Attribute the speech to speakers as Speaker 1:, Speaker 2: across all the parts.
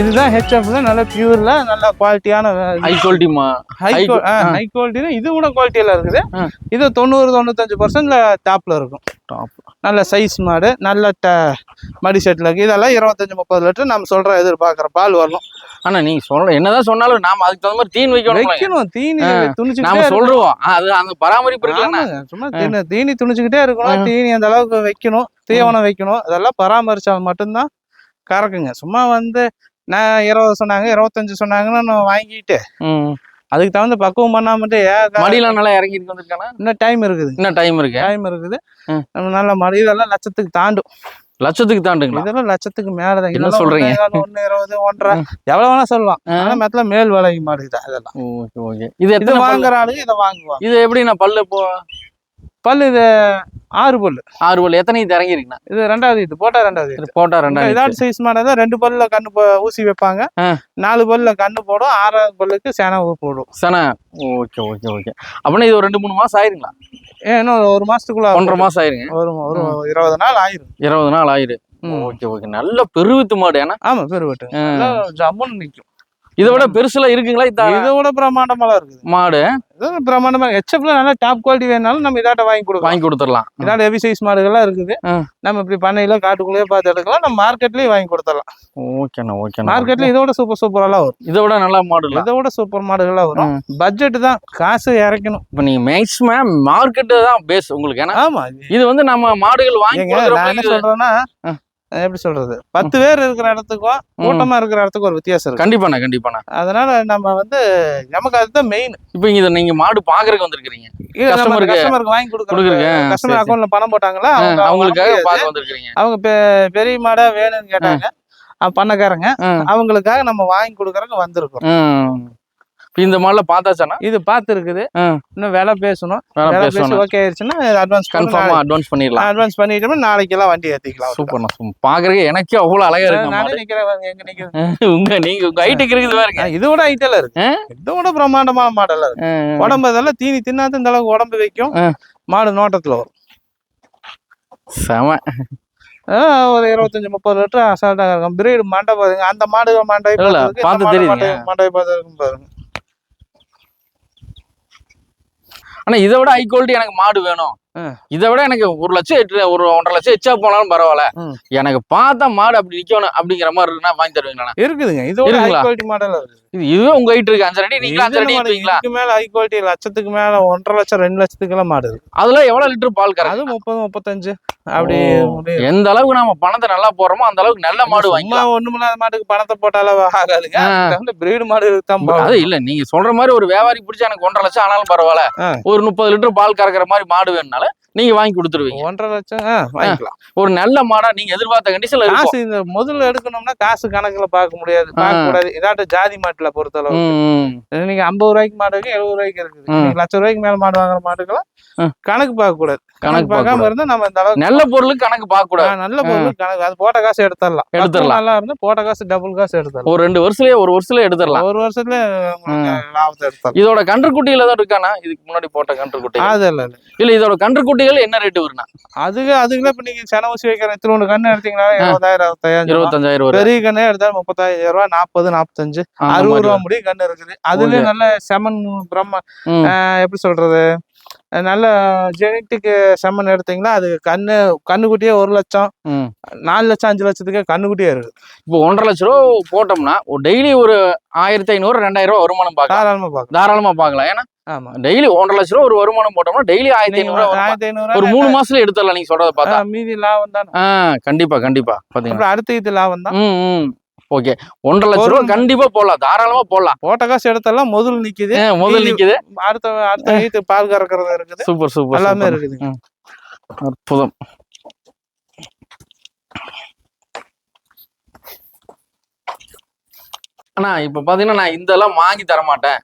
Speaker 1: இதுதான் ஹெச்எஃப்ல நல்ல பியூர்ல நல்ல குவாலிட்டியான
Speaker 2: ஹை குவாலிட்டி மா?
Speaker 1: ஹை. ஹை குவாலிட்டி இது கூட குவாலிட்டியில இருக்குது. இது தொண்ணூறு தொண்ணூத்தஞ்சு பர்சன்ட்ல டாப்ல இருக்கும்.
Speaker 2: டாப்
Speaker 1: நல்ல சைஸ் மாடு நல்ல மடி செட்டில் இருக்கு. இதெல்லாம் இருபத்தஞ்சு முப்பது லிட்டர் நம்ம சொல்ற எதிர்பார்க்குற பால் வரணும்.
Speaker 2: ஆனா நீங்க சொல்ற என்னதான் சொன்னாலும் நாம அதுக்கு தகுந்த மாதிரி தீன் வைக்கணும்
Speaker 1: வைக்கணும். தீனி. துணிச்சுக்கிட்டே
Speaker 2: நாம. சொல்றோம். அது அந்த பராமரிப்பு இருக்குல்ல
Speaker 1: சும்மா தீனி- தீனி துணிச்சுக்கிட்டே இருக்கணும். தீனி அந்த அளவுக்கு வைக்கணும். தீவனம் வைக்கணும். அதெல்லாம் பராமரிச்சால் மட்டும்தான் கறக்குங்க. சும்மா வந்து நான் இருபது சொன்னாங்க இருபத்தஞ்சு சொன்னாங்கன்னு நான் வாங்கிட்டு. அதுக்கு தகுந்த பக்குவம் பண்ணாமட்டு
Speaker 2: மடியில நல்லா இறங்கி இருக்கு வந்திருக்கானா?
Speaker 1: இன்னும் டைம் இருக்குது.
Speaker 2: இன்னும் டைம் இருக்கு?
Speaker 1: டைம் இருக்குது. நம்ம நல்ல மடி இதெல்லாம் லட்சத்துக்கு தாண்டும்.
Speaker 2: லட்சத்துக்கு தாண்டுங்களா?
Speaker 1: இதெல்லாம் லட்சத்துக்கு மேலதான்.
Speaker 2: என்ன சொல்றீங்க?
Speaker 1: ஒண்ணு இருபது ஒன்றரை. எவ்வளவு வேணா சொல்லலாம். ஆனா மெத்தல மேல் விலைக்கு மாடு தான் இதெல்லாம்
Speaker 2: ஓகே ஓகே. இது எத்தனை பல்லு?
Speaker 1: வாங்குற ஆளுங்க இதை வாங்குவாங்க.
Speaker 2: இது எப்படி நான் பல்லு இப்போ
Speaker 1: பல்லு இது ஆறு பல்லு.
Speaker 2: ஆறு பல்லு. எத்தனை இது இறங்கி இருக்குண்ணா
Speaker 1: இது ரெண்டாவது இது போட்டா ரெண்டாவது இது.
Speaker 2: போட்டா ரெண்டாயிரம்
Speaker 1: இதாட்டு சைஸ் மாடல். ரெண்டு பல்லுல கண்ணு ஊசி வைப்பாங்க. நாலு பல்லுல கண்ணு போடும். ஆறாவது பல்லுக்கு சேனை போடும்.
Speaker 2: சனா. Okay okay okay. அப்படின்னா இது ஒரு ரெண்டு மூணு மாசம் ஆயிருங்களா?
Speaker 1: ஏன் இன்னும் ஒரு மாசத்துக்குள்ள
Speaker 2: ஒன்றரை மாசம் ஆயிருங்க.
Speaker 1: ஒரு ஒரு இருபது நாள் ஆயிரும்.
Speaker 2: இருபது நாள் ஆயிரு.
Speaker 1: ம்.
Speaker 2: Okay okay. நல்ல பெருவித்து மாடு ஏன்னா?
Speaker 1: ஆமா பெருவட்டு ஜம்முன்னு நிக்கும்.
Speaker 2: இதை விட பெருசுல இருக்குங்களா
Speaker 1: இதை விட பிரம்மாண்டமெல்லாம் இருக்குது.
Speaker 2: மாடு?
Speaker 1: இது பிரம்மாண்டமா ஹெச்எப்ல நல்லா டாப் குவாலிட்டி வேணாலும் நம்ம இதாட்ட வாங்கி கொடுக்கலாம்.
Speaker 2: வாங்கி கொடுத்துடலாம்.
Speaker 1: இதாட்ட ஹெவி சைஸ் மாடுகள்லாம் இருக்குது. நம்ம இப்படி பண்ணையில காட்டுக்குள்ளேயே பார்த்து எடுக்கலாம். நம்ம மார்க்கெட்லயே வாங்கி கொடுத்துடலாம்.
Speaker 2: ஓகேண்ணா ஓகேண்ணா.
Speaker 1: மார்க்கெட்ல இதோட சூப்பர் சூப்பரெல்லாம் வரும்.
Speaker 2: இதை விட நல்ல மாடு இல்ல
Speaker 1: இதை விட சூப்பர் மாடுகள்லாம் வரும். பட்ஜெட் தான். காசு இறக்கணும்.
Speaker 2: இப்போ நீங்க மேக்ஸிமம் மார்க்கெட்டு தான் பேஸ் உங்களுக்கு. ஏன்னா
Speaker 1: ஆமா.
Speaker 2: இது வந்து நம்ம மாடுகள் வாங்கி
Speaker 1: நான் என்ன சொல்றேன்னா. எப்படி சொல்றது? பத்து பேர் இருக்கிற இடத்துக்கும் கூட்டமா இருக்கிற இடத்துக்கும் ஒரு வித்தியாசம் இருக்கு.
Speaker 2: கண்டிப்பாண்ணா கண்டிப்பாண்ணா.
Speaker 1: அதனால நம்ம வந்து நமக்கு அதுதான் மெயின்
Speaker 2: இப்போ இதை நீங்க மாடு பாக்குறதுக்கு க்கு
Speaker 1: கஸ்டமருக்கு வாங்கி
Speaker 2: கொடுக்குறீங்க.
Speaker 1: கஸ்டமர் அக்கௌண்ட்ல பணம் போட்டாங்களா?
Speaker 2: அவங்களுக்காக
Speaker 1: அவங்களுக்கு
Speaker 2: பார்க்க வந்திருக்கிறீங்க.
Speaker 1: அவங்க பெரிய மாடா வேணும்னு கேட்டாங்க. பண்ணக்காரங்க. அவங்களுக்காக நம்ம வாங்கி கொடுக்கறதுக்கு வந்திருக்கோம்.
Speaker 2: இந்த மாடல பார்த்தாச்சாண்ணா?
Speaker 1: இது பார்த்து இருக்குது
Speaker 2: ஆ.
Speaker 1: இன்னும் விலை பேசணும். விலை பேசி ஓகே ஆயிடுச்சுன்னா அட்வான்ஸ்
Speaker 2: கன்ஃபார்மா அட்வான்ஸ் பண்ணிடலாம்.
Speaker 1: அட்வான்ஸ் பண்ணிட்டோம்னா நாளைக்கு எல்லாம் வண்டி ஏத்திக்கலாம்.
Speaker 2: சூப்பர்ண்ணா சூப்பர். பாக்குறதுக்கு எனக்கே அவ்வளவு அழகா இருக்கு
Speaker 1: நானே. நிக்கிறேன் எங்க நிக்குது
Speaker 2: உங்க நீங்க உங்க ஹைட்டுக்கு இருக்குது பாருங்க.
Speaker 1: ஆ, இதோட ஐட்டல இருக்கு.
Speaker 2: ஆ?
Speaker 1: இதோட பிரம்மாண்டமான மாடல் இருக்கு. உடம்பு இதெல்லாம் தீனி தின்னாத இந்த அளவுக்கு உடம்பு வைக்கும். மாடு நோட்டத்துல வரும்.
Speaker 2: செம.
Speaker 1: ஆ, ஒரு இருபத்தஞ்சு முப்பது லிட்டர் அசால்ட்டா இருக்கும். பிரீடு மண்டை பாருங்க அந்த மாடு மண்டை பார்த்து
Speaker 2: தெரியுதுங்க.
Speaker 1: மண்டை பார்த்து இருக்கும் பாருங்க
Speaker 2: ஆனால் இதை விட ஹை குவாலிட்டி எனக்கு மாடு வேணும். இதை விட எனக்கு ஒரு லட்சம் எட்டு ஒரு ஒன்றரை லட்சம் எச்சா போனாலும் பரவாயில்ல. எனக்கு பார்த்தா மாடு அப்படி நிக்கணும் அப்படிங்கிற மாதிரி இருக்குன்னா வாங்கி தருவீங்களா
Speaker 1: இருக்குதுங்க. ஹை
Speaker 2: இருக்குங்களா?
Speaker 1: குவாலிட்டி மாடல்
Speaker 2: இது இதுவே உங்க ஹைட் இருக்கு. அஞ்சரை அடி நீங்களும் அஞ்சரை அடி
Speaker 1: இது இதுக்கு மேல ஹை குவாலிட்டி லட்சத்துக்கு மேல ஒன்றரை லட்சம் ரெண்டு லட்சத்துக்கு எல்லாம் மாடு
Speaker 2: அதுல எவ்வளவு லிட்டர் பால் கறக்கு
Speaker 1: அது முப்பது முப்பத்தஞ்சு. அப்படி.
Speaker 2: எந்த அளவுக்கு நாம பணத்தை நல்லா போடுறோமோ அந்த அளவுக்கு நல்ல மாடு வாங்கிக்கலாம்.
Speaker 1: ஒண்ணுமில்லாத மாட்டுக்கு பணத்தை போட்டாலும் ஆகாதுங்க. பிரீடு மாடு தான்
Speaker 2: அது. இல்ல நீங்க சொல்ற மாதிரி ஒரு வியாபாரி பிடிச்சா எனக்கு ஒன்றரை லட்சம் ஆனாலும் பரவாயில்ல. ஒரு முப்பது லிட்டர் பால் கறக்குற மாதிரி மாடு வேணும்னால நீங்க வாங்கி கொடுத்துருவீங்க.
Speaker 1: ஒன்றரை லட்சம் வாங்கிக்கலாம்.
Speaker 2: ஒரு நல்ல மாடா நீங்க எதிர்பார்த்த கண்டிஷன்ல
Speaker 1: காசு இந்த முதல்ல எடுக்கணும்னா காசு கணக்குல பார்க்க முடியாது பார்க்க கூடாது. இதாட்ட ஜாதி மாட்டுல பொறுத்தளவு. நீங்க ஐம்பது ரூபாய்க்கு மாடு இருக்கு எழுபது ரூபாய்க்கு இருக்குது. லட்ச ரூபாய்க்கு மேல மாடு வாங்குற மாட்டுக்கெல்லாம். கணக்கு பார்க்க கூடாது.
Speaker 2: கணக்கு
Speaker 1: பார்க்காம. இருந்தா நம்ம இந்த அளவுக்கு
Speaker 2: நல்ல பொருளுக்கு கணக்கு பார்க்க கூடாது.
Speaker 1: நல்ல பொருள் கணக்கு. அது போட்ட காசு எடுத்துடலாம்.
Speaker 2: எடுத்துடலாம்.
Speaker 1: நல்லா இருந்து போட்ட காசு டபுள் காசு எடுத்துடலாம்.
Speaker 2: ஒரு ரெண்டு வருஷத்துலயே ஒரு வருஷத்துல எடுத்துடலாம்.
Speaker 1: ஒரு வருஷத்துல லாபத்தை எடுத்துடலாம்.
Speaker 2: இதோட கன்றுக்குட்டியில தான் இருக்கானா? இதுக்கு முன்னாடி போட்ட கன்றுக்குட்டி
Speaker 1: அது இல்ல. இல்ல
Speaker 2: இதோட கன்றுக்குட்டிகள் என்ன ரேட்டு வருண்ணா
Speaker 1: அதுக்கு அதுக்குள்ள இப்ப நீங்க சென ஊசி வைக்கிற இத்தினோண்டு கண்ணு எடுத்தீங்களா இருபதாயிரம் இருபத்தாயிரம் ரூபா.
Speaker 2: இருபத்தஞ்சாயிரம் வரும்
Speaker 1: பெரிய கண்ணே எடுத்தா முப்பத்தாயிரம் ரூபாய் நாற்பது நாற்பத்தஞ்சு அறுபது ரூபா முடியும் கண்ணு இருக்குது. அதுலயும் நல்ல செமன் பிரம்ம எப்படி சொல்றது? நல்ல ஜெனட்டிக் செம்மன் எடுத்தீங்களா அது கண்ணு கண்ணுக்குட்டியே ஒரு லட்சம். நாலு லட்சம் அஞ்சு லட்சத்துக்கு கண்ணுக்குட்டியே இருக்கு
Speaker 2: இப்போ ஒன்றரை லட்ச ரூபா போட்டோம்னா டெய்லி ஒரு ஆயிரத்தி ஐநூறு ரெண்டாயிரம் ரூபா வருமானம் பார்க்கலாம்.
Speaker 1: தாராளமா பார்க்கலாம்.
Speaker 2: தாராளமா பார்க்கலாம். ஏன்னா
Speaker 1: ஆமா.
Speaker 2: டெய்லி ஒன்றரை லட்ச ரூபா ஒரு வருமானம் போட்டோம்னா டெய்லி ஆயிரத்தி ஐநூறு.
Speaker 1: ஆயிரத்தி ஐநூறு
Speaker 2: ஒரு மூணு மாசத்துல எடுத்துடலாம் நீங்க சொல்றத பார்த்தா.
Speaker 1: மீதி லாபம் தானே.
Speaker 2: கண்டிப்பா கண்டிப்பா.
Speaker 1: அப்புறம் அடுத்த இது லாபம் தான்.
Speaker 2: ஓகே ஒன்றரை லட்ச ரூபா கண்டிப்பா போடலாம். தாராளமா போடலாம்.
Speaker 1: போட்ட காசு எடுத்தெல்லாம் முதல் நிக்குது.
Speaker 2: முதல்
Speaker 1: மீதி-
Speaker 2: நிக்குது.
Speaker 1: அடுத்த அடுத்த வீட்டு பால் கறக்கிறது இருக்குது.
Speaker 2: சூப்பர் சூப்பர்
Speaker 1: எல்லாமே. இருக்குது.
Speaker 2: அற்புதம். அண்ணா இப்ப பாத்தீங்கன்னா நான் இதெல்லாம் வாங்கி தர மாட்டேன்.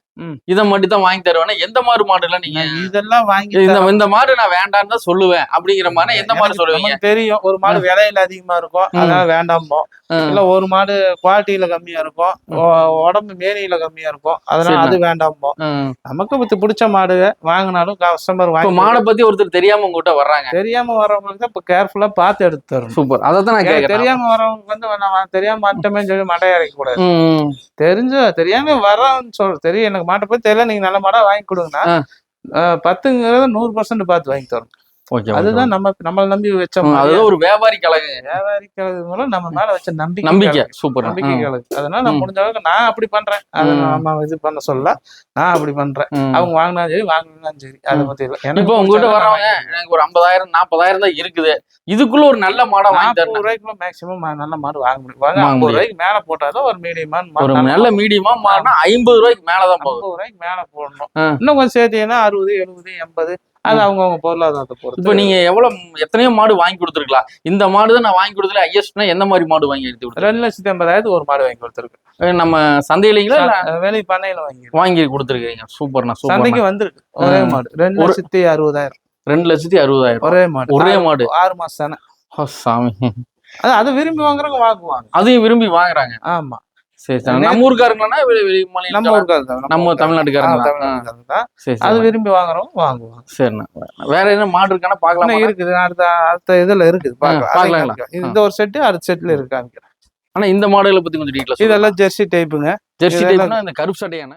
Speaker 2: இதை மட்டும் தான் வாங்கி தருவேன்னா எந்த மாதிரி மாடுலாம் நீங்க
Speaker 1: இதெல்லாம் வாங்கி
Speaker 2: இந்த இந்த மாடு நான் வேண்டாம்னு தான் சொல்லுவேன். அப்படிங்கிற மாதிரி எந்த மாதிரி
Speaker 1: எனக்கு
Speaker 2: சொல்லுவீங்க?
Speaker 1: தெரியும். ஒரு மாடு விலையில அதிகமா இருக்கும். அதனால வேண்டாமோ. இல்ல ஒரு மாடு குவாலிட்டியில கம்மியா இருக்கும் உடம்பு மேனியில கம்மியா இருக்கும் அதனால. அது வேண்டாமோ. நமக்கு பத்தி பிடிச்ச மாடு வாங்கினாலும் கஸ்டமர் வாங்கி
Speaker 2: மாடை பத்தி ஒருத்தர் தெரியாம உங்ககிட்ட வர்றாங்க.
Speaker 1: தெரியாம வரவங்களுக்கு தான் இப்ப கேர்ஃபுல்லா பார்த்து எடுத்து தரணும்.
Speaker 2: சூப்பர். அதை தான் நான்
Speaker 1: தெரியாம வரவங்களுக்கு வந்து நான் தெரியாம மாட்டோமே சொல்லி மண்டை இறக்க கூடாது. தெரிஞ்சு தெரியாம வர்றான்னு சொல்ற தெரியும் எனக்கு மாட்டை பத்தி தெரியல நீங்க நல்ல மாடா வாங்கி கொடுங்கன்னா பத்துங்கிறத நூறு பர்சன்ட் பார்த்து வாங்கி தரணும். அதுதான் நம்ம நம்மள நம்பி வச்ச
Speaker 2: ம்,
Speaker 1: மாதிரி.
Speaker 2: அதுதான் ஒரு வியாபாரி கழகு
Speaker 1: வியாபாரிக்கிறது மூலம் நம்ம மேல வச்ச நம்பிக்கை
Speaker 2: நம்பிக்கை சூப்பர்.
Speaker 1: நம்பிக்கை கலக்கு அதனால நான். முடிஞ்ச அளவுக்கு நான் அப்படி பண்றேன். அதை. நம்ம இது பண்ண சொல்ல நான் அப்படி பண்றேன். அவங்க வாங்கினாலும் சரி வாங்கினாலும் சரி. அதை. பத்தி இல்லை.
Speaker 2: இப்போ உங்ககிட்ட வர்றவங்க எனக்கு ஒரு ஐம்பதாயிரம் நாற்பதாயிரம் தான் இருக்குது. இதுக்குள்ள ஒரு நல்ல மாடை வாங்கி
Speaker 1: நாற்பது ரூபாய்க்குள்ள மேக்ஸிமம் நல்ல மாடு வாங்க முடியும். வாங்க ஐம்பது. ரூபாய்க்கு மேல போட்டாதான் ஒரு மீடியமான
Speaker 2: ஒரு நல்ல மீடியமா மாறினா ஐம்பது ரூபாய்க்கு மேலதான்
Speaker 1: ஐம்பது ரூபாய்க்கு மேல போடணும். இன்னும் கொஞ்சம் சேர்த்தீங்கன்னா அறுபது எழுபது எண்பது அது அவங்கவுங்க பொருளாதாரத்தை பொறுத்து.
Speaker 2: இப்போ நீங்க எவ்வளவு எத்தனையோ மாடு வாங்கி கொடுத்துருக்கலாம். இந்த மாடு தான் நான் வாங்கி கொடுத்துல ஐஎஸ்னா எந்த மாதிரி மாடு வாங்கி எடுத்து கொடுத்துருக்கேன்
Speaker 1: ரெண்டு லட்சத்தி ஐம்பதாயிரத்துக்கு ஒரு மாடு வாங்கி கொடுத்துருக்கு
Speaker 2: நம்ம சந்தையிலங்களா
Speaker 1: வெளி பண்ணையில வாங்கி
Speaker 2: வாங்கி கொடுத்துருக்கீங்க சூப்பர்ண்ணா சூப்பர்
Speaker 1: சந்தைக்கு வந்திருக்கு. ஒரே. மாடு. ரெண்டு லட்சத்தி அறுபதாயிரம்.
Speaker 2: ரெண்டு லட்சத்தி அறுபதாயிரம்.
Speaker 1: ஒரே மாடு.
Speaker 2: ஒரே மாடு.
Speaker 1: ஆறு மாசம் தானே.
Speaker 2: சாமி.
Speaker 1: அது அது விரும்பி வாங்குறவங்க வாங்குவாங்க.
Speaker 2: அதையும் விரும்பி வாங்குறாங்க.
Speaker 1: ஆமா.
Speaker 2: சரி சரி. நம்ம ஊருக்காரங்களா
Speaker 1: நம்ம.
Speaker 2: தமிழ்நாட்டுக்காரங்க சரி
Speaker 1: அது விரும்பி வாங்குறவங்க வாங்குவாங்க.
Speaker 2: சரிண்ணா. வேற என்ன மாடு இருக்கானா
Speaker 1: இன்னும் இருக்குது. அடுத்த அடுத்த இதுல இருக்குது. பார்க்கலாம். இந்த ஒரு செட்டு அடுத்த செட்ல இருக்காங்க
Speaker 2: ஆனா இந்த மாடுகளை பத்தி கொஞ்சம் டீட்டெயிலா
Speaker 1: இதெல்லாம் ஜெர்சி டைப்புங்க
Speaker 2: ஜெர்சி டைப்னா இந்த கருப்பு சட்டையான